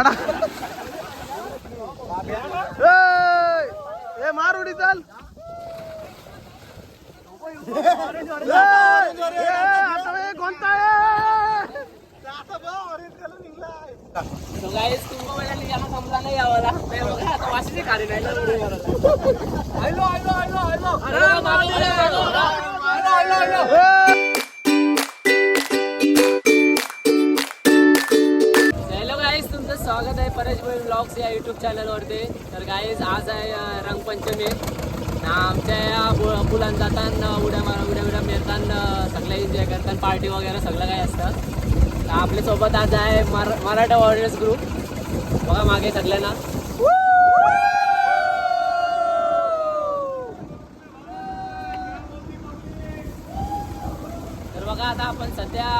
काढा ए, ए मार उडी चाल. ए, युट्यूब चॅनलवरती तर गाईज आज आहे रंगपंचमी. ना आमच्या या बु- जाताना उड्या मारा उड्या उड्या मिळताना सगळं एन्जॉय करतात पार्टी वगैरे सगळं काही असतं. तर आपल्यासोबत आज आहे मरा मराठा वॉरियर्स ग्रुप बघा मागे सगळ्यांना. तर बघा आता आपण सध्या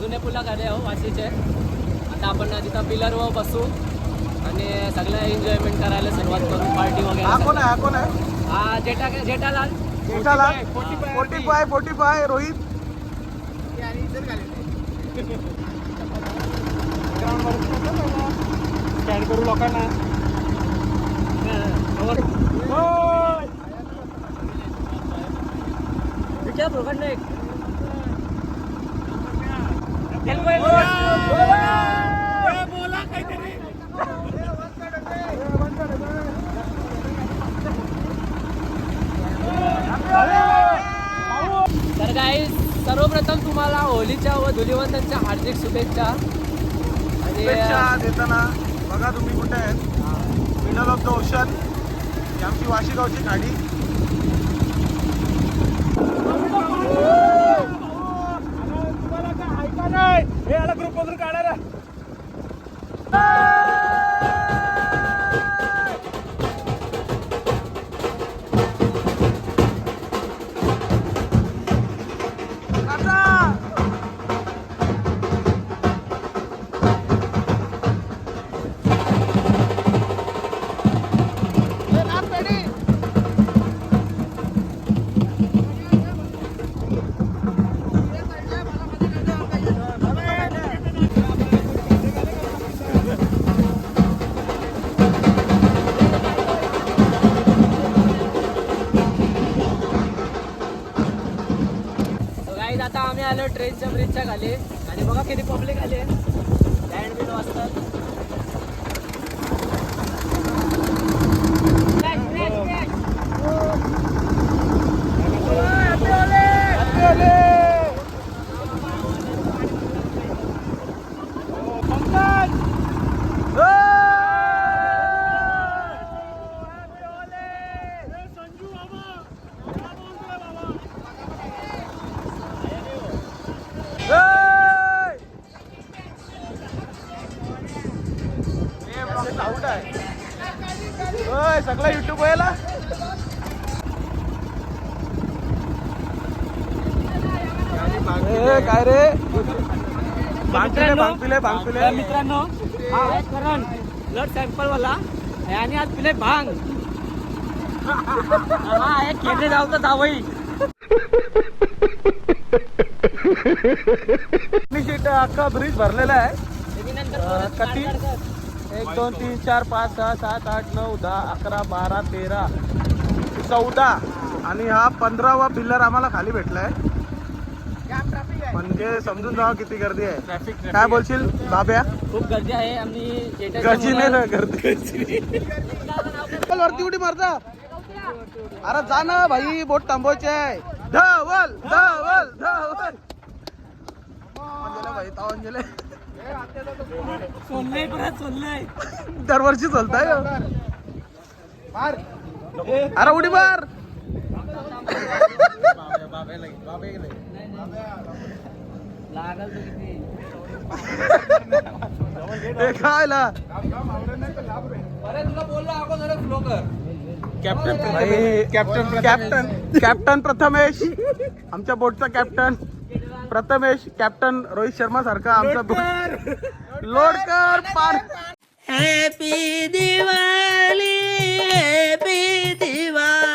जुने पुला आले आहो वाशीचे. आता आपण तिथं पिलरवर बसू. आणि सगळं एन्जॉयमेंट करायला सुरुवात करू पार्टी हा वगैरे कोण आहे हा कोण आहे? हा Jetha Jethalal. जेठाला forty five forty five Rohit. Scan करू लोकांना. विचार भोगंड एक. सर्वप्रथम तुम्हाला होलीच्या व धुलिवंदनच्या हार्दिक शुभेच्छा. आणि शुभेच्छा देताना बघा तुम्ही कुठे आहेत. मिडल ऑफ द ओशन ही आमची वाशीगावची गाडी ग्रुप मधून काढा आलो ट्रेनच्या ब्रिजच्या खाली. आणि बघा किती पब्लिक आले लँड बिल वाजतात सगळा काय रे? मित्रांनो हा आहे करण ब्लड सॅम्पल वाला आणि आज पिले भांग. हा आहे केंद्र जाऊ तर जावई शीट अख्खा ब्रिज भरलेला आहे. किती? एक दोन तीन चार पाच सहा सात आठ नऊ दहा अकरा बारा तेरा चौदा. आणि हा पंधरावा पिल्लर आम्हाला खाली भेटलाय. म्हणजे समजून जावा किती गर्दी आहे काय बोलशील बाब्या खूप गर्दी आहे आम्ही गर्दी नाही ना गर्दी चल वरती उडी मारता अरे जा ना भाई बोट थांबवायचे आहे धवल धवल धवल भाई तावून गेले सोललंय परत सोललंय दरवर्षी चालताय अरे उडी मार लागल तो हे captain captain captain captain Prathamesh. आमच्या बोटचा कॅप्टन प्रथमेश कॅप्टन रोहित शर्मा सारखा आमचा बोट लोडकर पार हॅपी दिवाळी हॅपी दिवाळी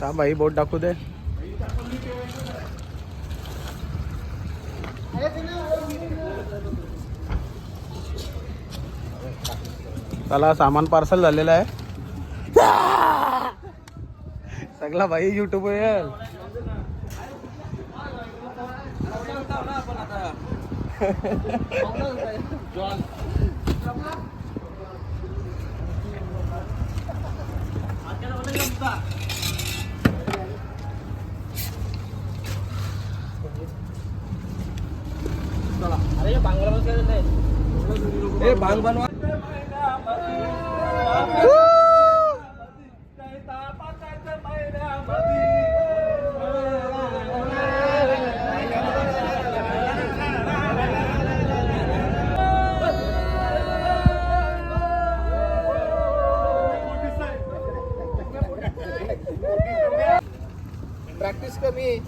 का भाई बोट दाखवू दे. त्याला सामान पार्सल झालेलं आहे. सगळा भाई युट्यूब येईल अरे भांग बनवा. कमी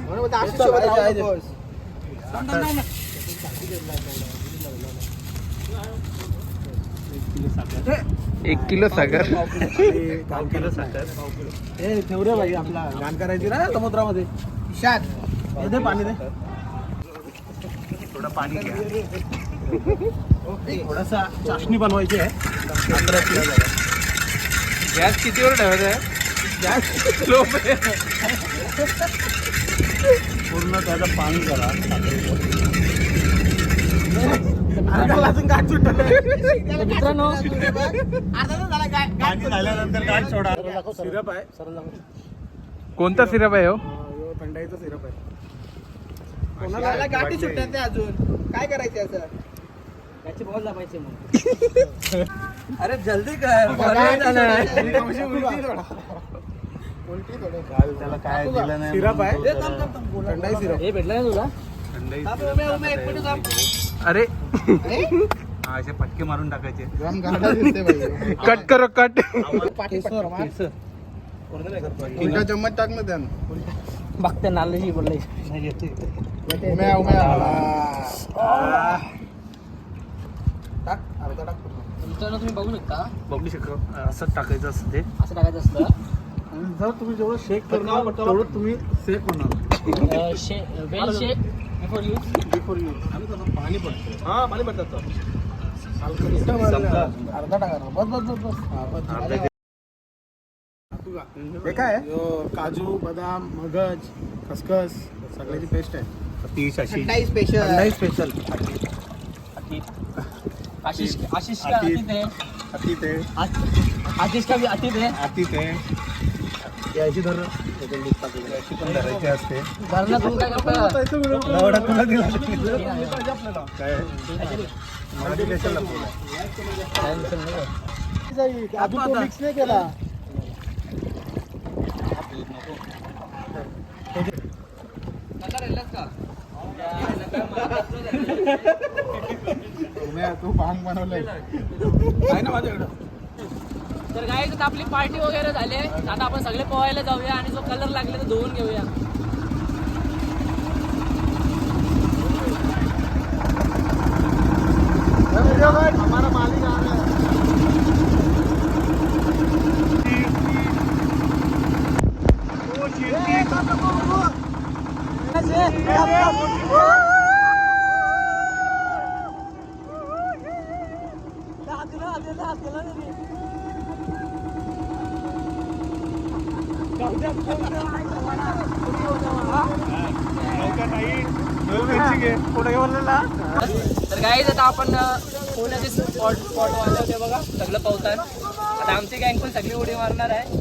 म्हणून सोबत नकोस. एक किलो सागर पाव किलो साखर. ए ठेव रे भाई आपला. घाण करायची ना समुद्रामध्ये. हे दे पाणी दे. थोडं पाणी घ्या. थोडासा चाशणी बनवायची आहे. गॅस कितीवर ठेवायचा आहे? गॅस. लो पूर्ण त्याचं पाणी करा मित्रांनो. पाणी झाल्यानंतर काय सोडा. सिरप आहे. कोणता सिरप आहे हो? थंडाईचा सिरप आहे. कोणाला गाठी सुटतात ते अजून? काय करायचे असं? त्याची बॉल दाबायची मग. अरे जल्दी कर. त्याला काय दिलं नाही सिरप आहे. थंडाई सिरप. हे भेटलं ना तुला? अरे. असे पटके मारून टाकायचे. कट करो कट. उलटा चम्मच टाक ना त्यानं. बघते नाल्याची बोलले. उम्या उम्या. टाक अर्धा टाक तुम्ही बघू शकता. बघू शकतो. असं टाकायचं असतं ते. असं टाकायचं असतं. आणि जर तुम्ही जेवढं शेक करणार तेवढं तुम्ही सेक होणार. शे well shake before use before you पाणी पडतं हा पाणी पडतात अर्धा टाका ना. बस बस बस. बस हा, बस. काय? आहे? यो, काजू बदाम मगज खसखस सगळ्याची पेस्ट आहे. स्पेशल स्पेशल आशिष आशिष का अतीत. अतीत है आशिष का भी अतीत है अति ते याची धर पण धरायची असते. एवढा तुला दिला काय मराठी कशाला बोला अजून तो मिक्स नाही केला. तू भांग बनवलंय. आहे ना माझ्याकडं? तर काय तर आपली पार्टी वगैरे झाली आहे आता आपण सगळे पोहायला जाऊया आणि जो कलर लागले तो धुवून घेऊया हमारा काय आता आपण अं, पोहण्याचे स्पॉट स्पॉट होते बघा. सगळं पोहतात. आता आमची गँग पण सगळी उडी मारणार आहे.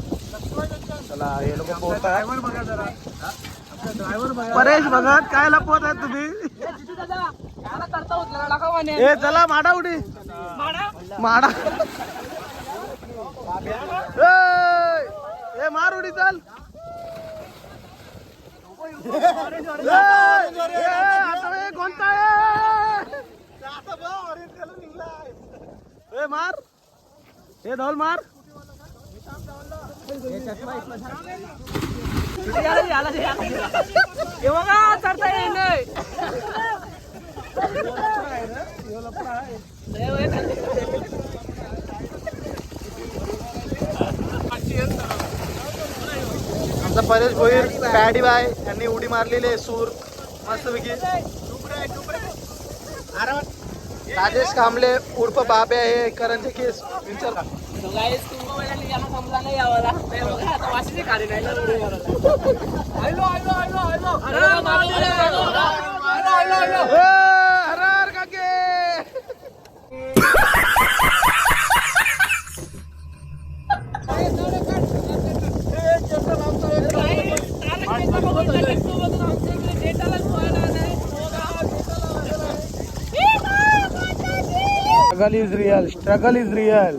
चला हे लोक पोहतात. परेश भगत काय लपवत आहे तुम्ही? ए चला माडा उडी. माडा? ए, मार उडी चल. कोणता आहे? ए मार. हे धौल मार. हे बघा चढता येईल नाही. आमचा परेश भोईर पॅडी बाय यांनी उडी मारलेली आहे सूर. मस्तपैकी. राजेश कांबळे उर्फ बाबे आहे करंजे केस विचार जमला नाही यावाला. ते बघा, आता वाशीची गाडी नाही ना उडी मारायला. आलो, आलो, आलो, आलो. अरे, मागे, आलो, आलो, आलो. हर हर काके struggle is real struggle is real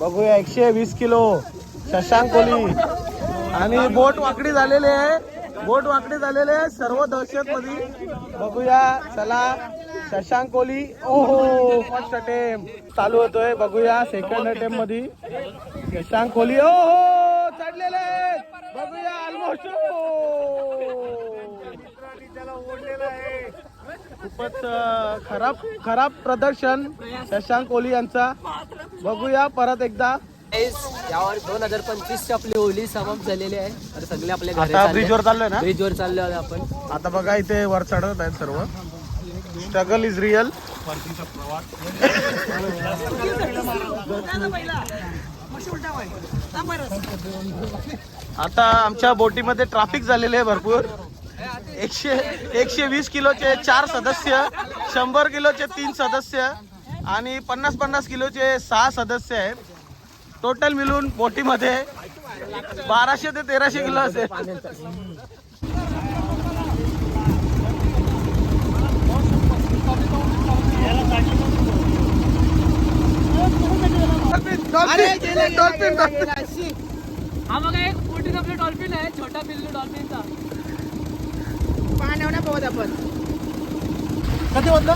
बघूया एकशे वीस किलो शशांक कोली आणि बोट वाकडी झालेले आहे. बोट वाकडी झालेले आहे सर्व दहशत मध्ये बघूया चला शशांक कोली ओहो फर्स्ट अटेम चालू होतोय. बघूया सेकंड अटेम्पमध्ये शशांक कोली ओहो चढलेले बघूया ऑलमोस्ट खूपच अं, खराब खराब प्रदर्शन शशांक कोहली यांचा. बघूया परत एकदा. यावर दोन हजार पंचवीस ची आपली होली समाप्त झालेली आहे. तर सगळे आपल्या घरी आता ब्रिजवर चाललोय ना? ब्रिज वर चाललो आहोत आपण. आता बघा इथे वर चढत आहेत सर्व. स्ट्रगल इज रिअल आता आमच्या बोटीमध्ये ट्रॅफिक झालेले आहे भरपूर. एकशे एकशे वीस किलोचे चार सदस्य शंभर किलोचे तीन सदस्य आणि पन्नास पन्नास किलोचे सहा सदस्य आहेत. टोटल मिळून बोटीमध्ये बाराशे ते तेराशे किलो असेल. डॉल्फिन डॉल्फिन गेला, गेला, हा बघा एक मोठी आपली डॉल्फिन आहे छोटा पिल्लू डॉल्फिनचा पाण्यावर नाही पोहत आपण. कधी होतं